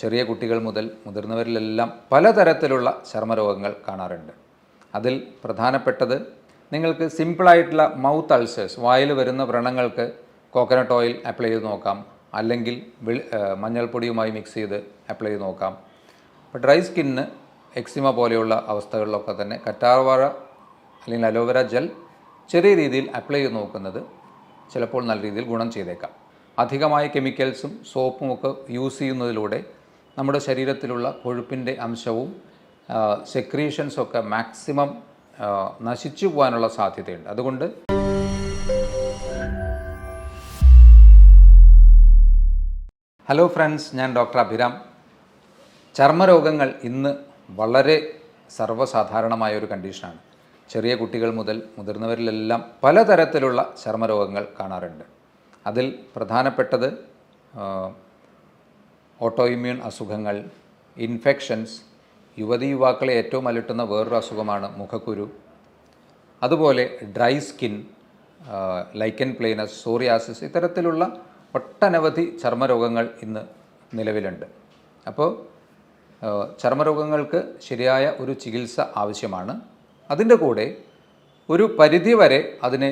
ചെറിയ കുട്ടികൾ മുതൽ മുതിർന്നവരിലെല്ലാം പലതരത്തിലുള്ള ചർമ്മരോഗങ്ങൾ കാണാറുണ്ട്. അതിൽ പ്രധാനപ്പെട്ടത് നിങ്ങൾക്ക് സിമ്പിളായിട്ടുള്ള മൗത്ത് അൾസേഴ്സ് വായിൽ വരുന്ന വ്രണങ്ങൾക്ക് കോക്കനട്ട് ഓയിൽ അപ്ലൈ ചെയ്ത് നോക്കാം. അല്ലെങ്കിൽ വെളി മഞ്ഞൾപ്പൊടിയുമായി മിക്സ് ചെയ്ത് അപ്ലൈ ചെയ്ത് നോക്കാം. അപ്പോൾ ഡ്രൈ സ്കിന്നിന് എക്സിമ പോലെയുള്ള അവസ്ഥകളിലൊക്കെ തന്നെ കറ്റാർവാഴ അല്ലെങ്കിൽ അലോവേര ജെൽ ചെറിയ രീതിയിൽ അപ്ലൈ ചെയ്ത് നോക്കുന്നത് ചിലപ്പോൾ നല്ല രീതിയിൽ ഗുണം ചെയ്തേക്കാം. അധികമായ കെമിക്കൽസും സോപ്പും ഒക്കെ യൂസ് ചെയ്യുന്നതിലൂടെ നമ്മുടെ ശരീരത്തിലുള്ള കൊഴുപ്പിന്റെ അംശവും സെക്രീഷൻസൊക്കെ മാക്സിമം നശിച്ചു പോകാനുള്ള സാധ്യതയുണ്ട്. അതുകൊണ്ട് ഹലോ ഫ്രണ്ട്സ് ഞാൻ ഡോക്ടർ അഭിരാം. ചർമ്മരോഗങ്ങൾ ഇന്ന് വളരെ സർവസാധാരണമായ ഒരു കണ്ടീഷനാണ് ചെറിയ കുട്ടികൾ മുതൽ മുതിർന്നവരിലെല്ലാം പലതരത്തിലുള്ള ചർമ്മരോഗങ്ങൾ കാണാറുണ്ട്. അതിൽ പ്രധാനപ്പെട്ടത് ഓട്ടോ ഇമ്മ്യൂൺ അസുഖങ്ങൾ ഇൻഫെക്ഷൻസ് യുവതി യുവാക്കളെ ഏറ്റവും അലട്ടുന്ന വേറൊരു അസുഖമാണ് മുഖക്കുരു. അതുപോലെ dry skin lichen planus psoriasis ഇത്തരത്തിലുള്ള ഒട്ടനവധി ചർമ്മരോഗങ്ങൾ ഇന്ന് നിലവിലുണ്ട്. അപ്പോൾ ചർമ്മരോഗങ്ങൾക്ക് ശരിയായ ഒരു ചികിത്സ ആവശ്യമാണ്. അതിന്റെ കൂടെ ഒരു പരിധി വരെ അതിനെ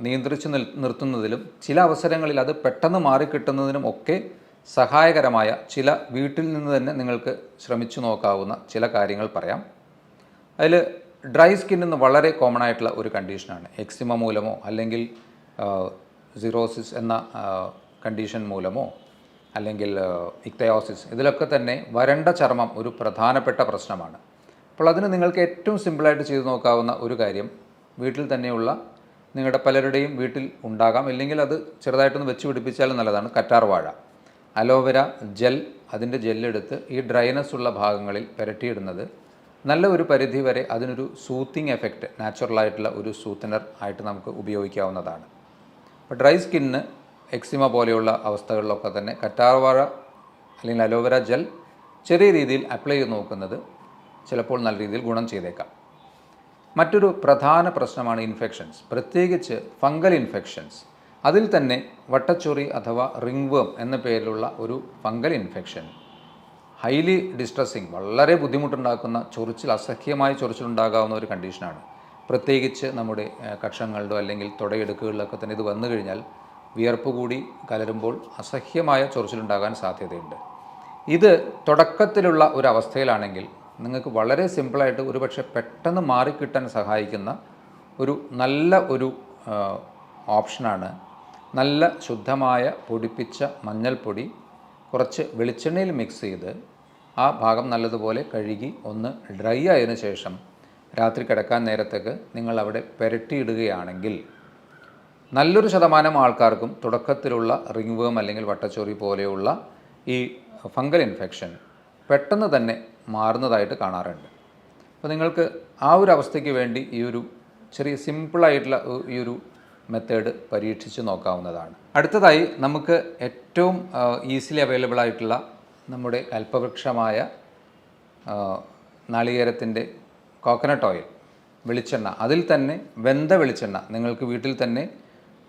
നിയന്ത്രിച്ചു നിർത്തുന്നതിലും ചില അവസരങ്ങളിൽ അത് പെട്ടെന്ന് മാറിക്കിട്ടുന്നതിനും ഒക്കെ സഹായകരമായ ചില വീട്ടിൽ നിന്ന് തന്നെ നിങ്ങൾക്ക് ശ്രമിച്ചു നോക്കാവുന്ന ചില കാര്യങ്ങൾ പറയാം. അതിൽ ഡ്രൈ സ്കിൻ എന്ന് വളരെ കോമൺ ആയിട്ടുള്ള ഒരു കണ്ടീഷനാണ് എക്സിമ മൂലമോ അല്ലെങ്കിൽ സിറോസിസ് എന്ന കണ്ടീഷൻ മൂലമോ അല്ലെങ്കിൽ ഇക്തയോസിസ് ഇതിലൊക്കെ തന്നെ വരണ്ട ചർമ്മം ഒരു പ്രധാനപ്പെട്ട പ്രശ്നമാണ്. അപ്പോൾ അതിന് നിങ്ങൾക്ക് ഏറ്റവും സിമ്പിളായിട്ട് ചെയ്തു നോക്കാവുന്ന ഒരു കാര്യം വീട്ടിൽ തന്നെയുള്ള നിങ്ങളുടെ പലരുടെയും വീട്ടിൽ ഉണ്ടാകാം. ഇല്ലെങ്കിൽ അത് ചെറുതായിട്ടൊന്ന് വെച്ച് പിടിപ്പിച്ചാലും നല്ലതാണ്. കറ്റാർ വാഴ അലോവേര ജെൽ അതിന്റെ ജെല്ലെടുത്ത് ഈ ഡ്രൈനസ് ഉള്ള ഭാഗങ്ങളിൽ പുരട്ടിയിടുന്നത്. നല്ല ഒരു പരിധി വരെ അതിനൊരു സൂത്തിങ് എഫക്റ്റ് നാച്ചുറലായിട്ടുള്ള ഒരു സൂത്തനർ ആയിട്ട് നമുക്ക് ഉപയോഗിക്കാവുന്നതാണ്. അപ്പോൾ ഡ്രൈ സ്കിന്നിന് എക്സിമ പോലെയുള്ള അവസ്ഥകളിലൊക്കെ തന്നെ കറ്റാർവാഴ അല്ലെങ്കിൽ അലോവേര ജെൽ ചെറിയ രീതിയിൽ അപ്ലൈ ചെയ്ത് നോക്കുന്നത് ചിലപ്പോൾ നല്ല രീതിയിൽ ഗുണം ചെയ്തേക്കാം. മറ്റൊരു പ്രധാന പ്രശ്നമാണ് ഇൻഫെക്ഷൻസ് പ്രത്യേകിച്ച് ഫംഗൽ ഇൻഫെക്ഷൻസ് അതിൽ തന്നെ വട്ടച്ചൊറി അഥവാ റിംഗ്വേം എന്ന പേരിലുള്ള ഒരു ഫംഗൽ ഇൻഫെക്ഷൻ. ഹൈലി ഡിസ്ട്രസ്സിങ് വളരെ ബുദ്ധിമുട്ടുണ്ടാക്കുന്ന ചൊറിച്ചിൽ അസഹ്യമായ ചൊറിച്ചിലുണ്ടാകാവുന്ന ഒരു കണ്ടീഷനാണ്. പ്രത്യേകിച്ച് നമ്മുടെ കക്ഷങ്ങളിലോ അല്ലെങ്കിൽ തുടയെടുക്കുകളിലൊക്കെ തന്നെ ഇത് വന്നു കഴിഞ്ഞാൽ വിയർപ്പ് കൂടി കലരുമ്പോൾ അസഹ്യമായ ചൊറിച്ചിലുണ്ടാകാൻ സാധ്യതയുണ്ട്. ഇത് തുടക്കത്തിലുള്ള ഒരു അവസ്ഥയിലാണെങ്കിൽ നിങ്ങൾക്ക് വളരെ സിമ്പിളായിട്ട് ഒരുപക്ഷെ പെട്ടെന്ന് മാറിക്കിട്ടാൻ സഹായിക്കുന്ന ഒരു നല്ല ഒരു ഓപ്ഷനാണ് നല്ല ശുദ്ധമായ പൊടിപ്പിച്ച മഞ്ഞൾപ്പൊടി കുറച്ച് വെളിച്ചെണ്ണയിൽ മിക്സ് ചെയ്ത് ആ ഭാഗം നല്ലതുപോലെ കഴുകി ഒന്ന് ഡ്രൈ ആയതിനു ശേഷം രാത്രി കിടക്കാൻ നേരത്തേക്ക് നിങ്ങൾ അവിടെ പുരട്ടിയിടുകയാണെങ്കിൽ നല്ലൊരു ശതമാനം ആൾക്കാർക്കും തുടക്കത്തിലുള്ള റിംഗ് വേം അല്ലെങ്കിൽ വട്ടച്ചോറി പോലെയുള്ള ഈ ഫംഗൽ ഇൻഫെക്ഷൻ പെട്ടെന്ന് തന്നെ മാറുന്നതായിട്ട് കാണാറുണ്ട്. അപ്പോൾ നിങ്ങൾക്ക് ആ ഒരു അവസ്ഥയ്ക്ക് വേണ്ടി ഈ ഒരു ചെറിയ സിമ്പിളായിട്ടുള്ള ഈ ഒരു മെത്തേഡ് പരീക്ഷിച്ച് നോക്കാവുന്നതാണ്. അടുത്തതായി നമുക്ക് ഏറ്റവും ഈസിലി അവൈലബിൾ ആയിട്ടുള്ള നമ്മുടെ കൽപ്പവൃക്ഷമായ നാളികേരത്തിന്റെ കോക്കനട്ട് ഓയിൽ വെളിച്ചെണ്ണ. അതിൽ തന്നെ വെന്ത വെളിച്ചെണ്ണ. നിങ്ങൾക്ക് വീട്ടിൽ തന്നെ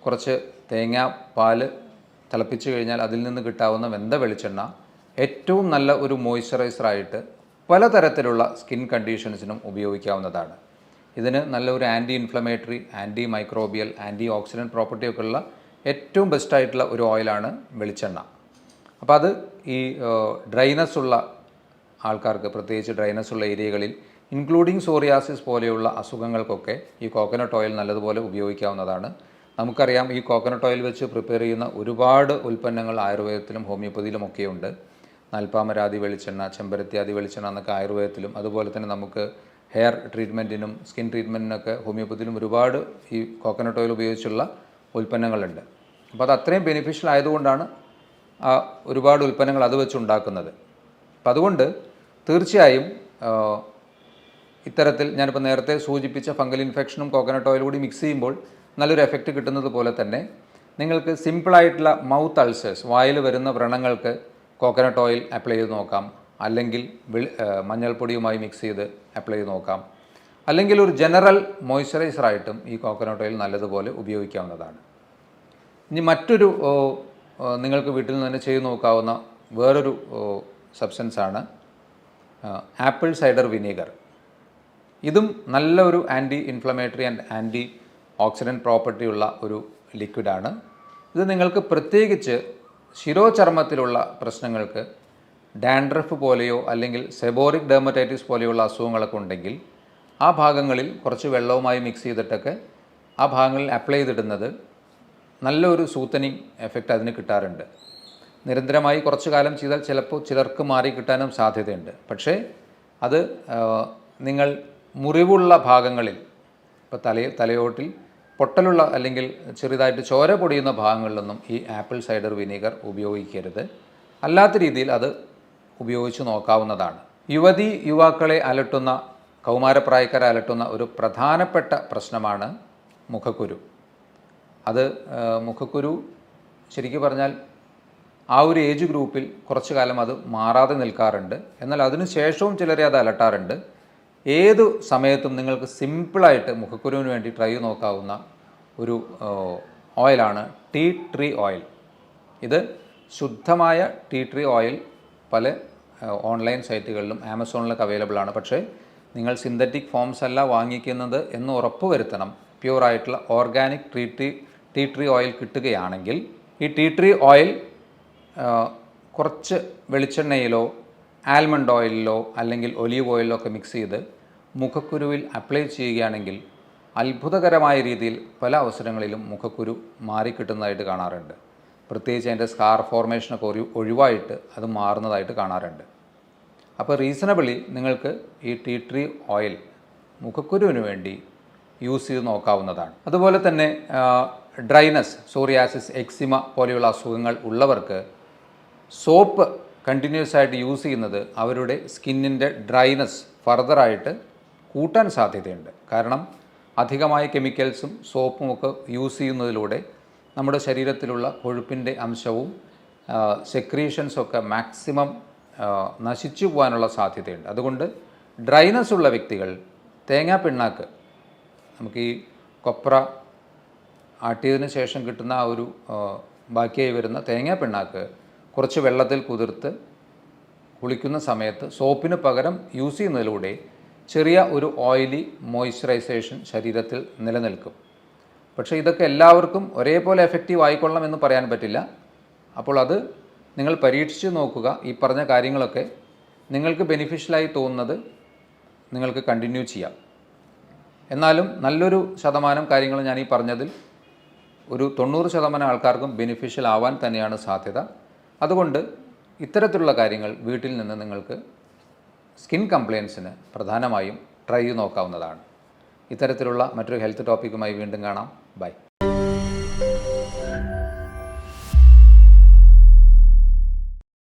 കുറച്ച് തേങ്ങ പാൽ തിളപ്പിച്ച് കഴിഞ്ഞാൽ അതിൽ നിന്ന് കിട്ടാവുന്ന വെന്ത വെളിച്ചെണ്ണ ഏറ്റവും നല്ല ഒരു മോയ്സ്ചറൈസറായിട്ട് പലതരത്തിലുള്ള സ്കിൻ കണ്ടീഷൻസിനും ഉപയോഗിക്കാവുന്നതാണ്. ഇതിന് നല്ലൊരു anti inflammatory anti microbial anti oxidant property ഒക്കെ ഉള്ള ഏറ്റവും ബെസ്റ്റായിട്ടുള്ള ഒരു ഓയിലാണ് വെളിച്ചെണ്ണ. അപ്പോൾ അത് ഈ ഡ്രൈനസ് ഉള്ള ആൾക്കാർക്ക് പ്രത്യേകിച്ച് ഡ്രൈനസ് ഉള്ള ഏരിയകളിൽ ഇൻക്ലൂഡിങ് സോറിയാസിസ് പോലെയുള്ള അസുഖങ്ങൾക്കൊക്കെ ഈ കോക്കനട്ട് ഓയിൽ നല്ലതുപോലെ ഉപയോഗിക്കാവുന്നതാണ്. നമുക്കറിയാം ഈ കോക്കനട്ട് ഓയിൽ വെച്ച് പ്രിപ്പയർ ചെയ്യുന്ന ഒരുപാട് ഉൽപ്പന്നങ്ങൾ ആയുർവേദത്തിലും ഹോമിയോപ്പതിയിലും ഒക്കെയുണ്ട്. നൽപ്പാമരാതി വെളിച്ചെണ്ണ ചെമ്പരത്തിയാതി വെളിച്ചെണ്ണ എന്നൊക്കെ ആയുർവേദത്തിലും അതുപോലെ തന്നെ നമുക്ക് ഹെയർ ട്രീറ്റ്മെന്റിനും സ്കിൻ ട്രീറ്റ്മെന്റിനൊക്കെ ഹോമിയോപ്പതിയിലും ഒരുപാട് ഈ കോക്കനട്ട് ഓയിൽ ഉപയോഗിച്ചുള്ള ഉൽപ്പന്നങ്ങളുണ്ട്. അപ്പോൾ അത് അത്രയും ബെനിഫിഷ്യൽ ആയതുകൊണ്ടാണ് ആ ഒരുപാട് ഉൽപ്പന്നങ്ങൾ അത് വെച്ച് ഉണ്ടാക്കുന്നത്. അപ്പം അതുകൊണ്ട് തീർച്ചയായും ഇത്തരത്തിൽ ഞാനിപ്പോൾ നേരത്തെ സൂചിപ്പിച്ച ഫംഗൽ ഇൻഫെക്ഷനും കോക്കനട്ട് ഓയിൽ കൂടി മിക്സ് ചെയ്യുമ്പോൾ നല്ലൊരു എഫക്റ്റ് കിട്ടുന്നത് പോലെ തന്നെ നിങ്ങൾക്ക് സിമ്പിളായിട്ടുള്ള മൗത്ത് അൾസേഴ്സ് വായിൽ വരുന്ന വ്രണങ്ങൾക്ക് കോക്കനട്ട് ഓയിൽ അപ്ലൈ ചെയ്ത് നോക്കാം. അല്ലെങ്കിൽ മഞ്ഞൾപ്പൊടിയുമായി മിക്സ് ചെയ്ത് അപ്ലൈ ചെയ്ത് നോക്കാം. അല്ലെങ്കിൽ ഒരു ജനറൽ മോയ്സ്ചറൈസറായിട്ടും ഈ കോക്കനട്ട് ഓയിൽ നല്ലതുപോലെ ഉപയോഗിക്കാവുന്നതാണ്. ഇനി മറ്റൊരു നിങ്ങൾക്ക് വീട്ടിൽ നിന്ന് തന്നെ ചെയ്തു നോക്കാവുന്ന വേറൊരു സബ്സ്റ്റൻസാണ് ആപ്പിൾ സൈഡർ വിനീഗർ ഇതും നല്ല ഒരു anti inflammatory and anti oxidant property ഉള്ള ഒരു ലിക്വിഡാണ് ഇത് നിങ്ങൾക്ക് പ്രത്യേകിച്ച് ശിരോചർമ്മത്തിലുള്ള പ്രശ്നങ്ങൾക്ക് ഡാൻഡ്രഫ് പോലെയോ അല്ലെങ്കിൽ സെബോറിക് ഡെർമറ്റൈറ്റിസ് പോലെയുള്ള അസുഖങ്ങളൊക്കെ ഉണ്ടെങ്കിൽ ആ ഭാഗങ്ങളിൽ കുറച്ച് വെള്ളവുമായി മിക്സ് ചെയ്തിട്ടൊക്കെ ആ ഭാഗങ്ങളിൽ അപ്ലൈ ചെയ്തിടുന്നത് നല്ലൊരു സൂത്തനിങ് എഫക്റ്റ് അതിന് കിട്ടാറുണ്ട്. നിരന്തരമായി കുറച്ച് കാലം ചെയ്താൽ ചിലപ്പോൾ ചിലർക്ക് മാറി കിട്ടാനും സാധ്യതയുണ്ട്. പക്ഷേ അത് നിങ്ങൾ മുറിവുള്ള ഭാഗങ്ങളിൽ ഇപ്പോൾ തല തലയോട്ടിൽ പൊട്ടലുള്ള അല്ലെങ്കിൽ ചെറുതായിട്ട് ചോര പൊടിയുന്ന ഭാഗങ്ങളിലൊന്നും ഈ ആപ്പിൾ സൈഡർ വിനീഗർ ഉപയോഗിക്കരുത്. അല്ലാത്ത രീതിയിൽ അത് ഉപയോഗിച്ച് നോക്കാവുന്നതാണ്. യുവതി യുവാക്കളെ അലട്ടുന്ന കൗമാരപ്രായക്കാരെ അലട്ടുന്ന ഒരു പ്രധാനപ്പെട്ട പ്രശ്നമാണ് മുഖക്കുരു. അത് മുഖക്കുരു ശരിക്കും പറഞ്ഞാൽ ആ ഒരു ഏജ് ഗ്രൂപ്പിൽ കുറച്ചു കാലം അത് മാറാതെ നിൽക്കാറുണ്ട്. എന്നാൽ അതിനു ശേഷവും ചിലരെ അത് അലട്ടാറുണ്ട്. ഏത് സമയത്തും നിങ്ങൾക്ക് സിമ്പിളായിട്ട് മുഖക്കുരുവിന് വേണ്ടി ട്രൈ നോക്കാവുന്ന ഒരു ഓയിലാണ് ടീ ട്രീ ഓയിൽ. ഇത് ശുദ്ധമായ ടീ ട്രീ ഓയിൽ പല ഓൺലൈൻ സൈറ്റുകളിലും ആമസോണിലൊക്കെ അവൈലബിൾ ആണ്. പക്ഷേ നിങ്ങൾ സിന്തറ്റിക് ഫോംസ് അല്ല വാങ്ങിക്കുന്നത് എന്ന് ഉറപ്പ് വരുത്തണം. പ്യുവറായിട്ടുള്ള organic tree tree tea tree oil കിട്ടുകയാണെങ്കിൽ ഈ ടീ ട്രീ ഓയിൽ കുറച്ച് വെളിച്ചെണ്ണയിലോ ആൽമണ്ട് ഓയിലിലോ അല്ലെങ്കിൽ ഒലീവ് ഓയിലിലോ ഒക്കെ മിക്സ് ചെയ്ത് മുഖക്കുരുവിൽ അപ്ലൈ ചെയ്യുകയാണെങ്കിൽ അത്ഭുതകരമായ രീതിയിൽ പല അവസരങ്ങളിലും മുഖക്കുരു മാറിക്കിട്ടുന്നതായിട്ട് കാണാറുണ്ട്. പ്രത്യേകിച്ച് അതിന്റെ സ്കാർ ഫോർമേഷനൊക്കെ ഒരു ഒഴിവായിട്ട് അത് മാറുന്നതായിട്ട് കാണാറുണ്ട്. അപ്പോൾ റീസണബിളി നിങ്ങൾക്ക് ഈ ടീ ട്രീ ഓയിൽ മുഖക്കുരുവിന് വേണ്ടി യൂസ് ചെയ്ത് നോക്കാവുന്നതാണ്. അതുപോലെ തന്നെ ഡ്രൈനസ് സോറിയാസിസ് എക്സിമ പോലെയുള്ള അസുഖങ്ങൾ ഉള്ളവർക്ക് സോപ്പ് കണ്ടിന്യൂസ് ആയിട്ട് യൂസ് ചെയ്യുന്നത് അവരുടെ സ്കിന്നിന്റെ ഡ്രൈനസ് ഫർദറായിട്ട് കൂട്ടാൻ സാധ്യതയുണ്ട്. കാരണം അധികമായ കെമിക്കൽസും സോപ്പും ഒക്കെ യൂസ് ചെയ്യുന്നതിലൂടെ നമ്മുടെ ശരീരത്തിലുള്ള കൊഴുപ്പിന്റെ അംശവും സെക്രീഷൻസ് ഒക്കെ മാക്സിമം നശിച്ചു പോകാനുള്ള സാധ്യതയുണ്ട്. അതുകൊണ്ട് ഡ്രൈനസ് ഉള്ള വ്യക്തികൾ തേങ്ങാ പിണ്ണാക്ക് നമുക്ക് ഈ കൊപ്ര ആട്ടിയതിന് ശേഷം കിട്ടുന്ന ആ ഒരു ബാക്കിയായി വരുന്ന തേങ്ങാ പിണ്ണാക്ക് കുറച്ച് വെള്ളത്തിൽ കുതിർത്ത് കുളിക്കുന്ന സമയത്ത് സോപ്പിന് പകരം യൂസ് ചെയ്യുന്നതിലൂടെ ചെറിയ ഒരു ഓയിലി മോയ്സ്ചറൈസേഷൻ ശരീരത്തിൽ നിലനിൽക്കും. പക്ഷേ ഇതൊക്കെ എല്ലാവർക്കും ഒരേപോലെ എഫക്റ്റീവ് ആയിക്കൊള്ളണം എന്ന് പറയാൻ പറ്റില്ല. അപ്പോൾ അത് നിങ്ങൾ പരീക്ഷിച്ച് നോക്കുക ഈ പറഞ്ഞ കാര്യങ്ങളൊക്കെ. നിങ്ങൾക്ക് ബെനിഫിഷ്യലായി തോന്നുന്നത് നിങ്ങൾക്ക് കണ്ടിന്യൂ ചെയ്യാം. എന്നാലും നല്ലൊരു ശതമാനം കാര്യങ്ങൾ ഞാൻ ഈ പറഞ്ഞതിൽ ഒരു തൊണ്ണൂറ് ശതമാനം ആൾക്കാർക്കും ബെനിഫിഷ്യൽ ആവാൻ തന്നെയാണ് സാധ്യത. അതുകൊണ്ട് ഇത്തരത്തിലുള്ള കാര്യങ്ങൾ വീട്ടിൽ നിന്ന് നിങ്ങൾക്ക് സ്കിൻ കംപ്ലയിൻസിന് പ്രധാനമായും ട്രൈ നോക്കാവുന്നതാണ്. ഇത്തരത്തിലുള്ള മറ്റൊരു ഹെൽത്ത് ടോപ്പിക്കുമായി വീണ്ടും കാണാം. Bye.